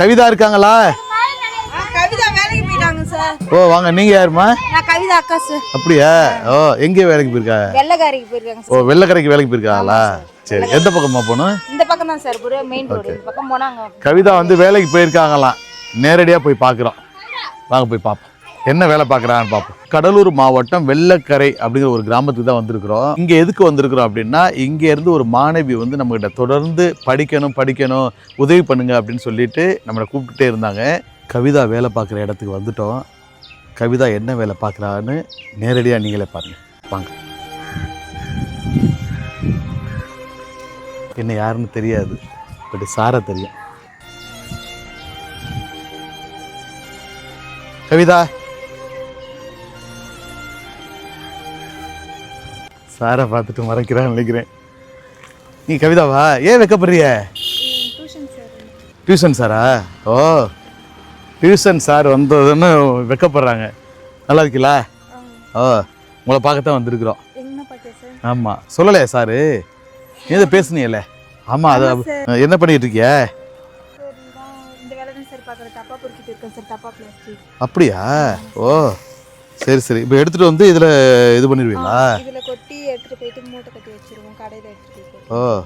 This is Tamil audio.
கவிதா இருக்காங்களா? ஓ வாங்க நீங்க யாருமா கவிதா அக்கா சார். அப்படியா? ஓ எங்கே வேலைக்கு போயிருக்கா? வெள்ளக்காரிக்கு போயிருக்காங்க ஓ வெள்ளக்கரைக்கு வேலைக்கு போயிருக்காங்களா சரி எந்த பக்கமா போகணும்? இந்த பக்கம் தான் சார் புரிய மெயின் ரோடு இந்த பக்கம் போனாங்க. கவிதா வந்து வேலைக்கு போயிருக்காங்களாம். நேரடியாக போய் பார்க்குறோம். வாங்க போய் பார்ப்போம். என்ன வேலை பார்க்குறான்னு பார்ப்போம். கடலூர் மாவட்டம் வெள்ளக்கரை அப்படிங்கிற ஒரு கிராமத்துக்கு தான் வந்திருக்கிறோம். இங்கே எதுக்கு வந்திருக்கிறோம் அப்படின்னா இங்கேருந்து ஒரு மாணவி வந்து நம்மகிட்ட தொடர்ந்து படிக்கணும் படிக்கணும் உதவி பண்ணுங்க அப்படின்னு சொல்லிட்டு நம்மளை கூப்பிட்டுட்டே இருந்தாங்க. கவிதா வேலை பார்க்குற இடத்துக்கு வந்துட்டோம். கவிதா என்ன வேலை பார்க்குறான்னு நேரடியாக நீங்களே பாருங்க. வாங்க. என்ன யாருன்னு தெரியாது பட் சாரை தெரியும். கவிதா சாரை பார்த்துட்டு மறைக்கிறான்னு நினைக்கிறேன். நீ கவிதாவா ஏன் வைக்கப்படுறிய? டியூஷன் சாரா ஓ. டியூஷன் சார் வந்ததுன்னு வெக்கப்படுறாங்க. நல்லா இருக்கீங்களா? ஓ உங்களை பார்க்கத்தான் வந்திருக்கிறோம். ஆமாம் சொல்லலையா சாரு ஏதோ பேசுனீங்கல்ல ஆமாம் அது என்ன பண்ணிட்டு இருக்கிய? அப்படியா? ஓ. சரி சரி. இப்போ எடுத்துகிட்டு வந்து இதில் இது பண்ணிடுவீங்களா? இதில் கொட்டி எடுத்துட்டு போயிட்டு மூட்டை கட்டி வச்சிருவோம். கடையில் எடுத்துட்டு போய் ஓ.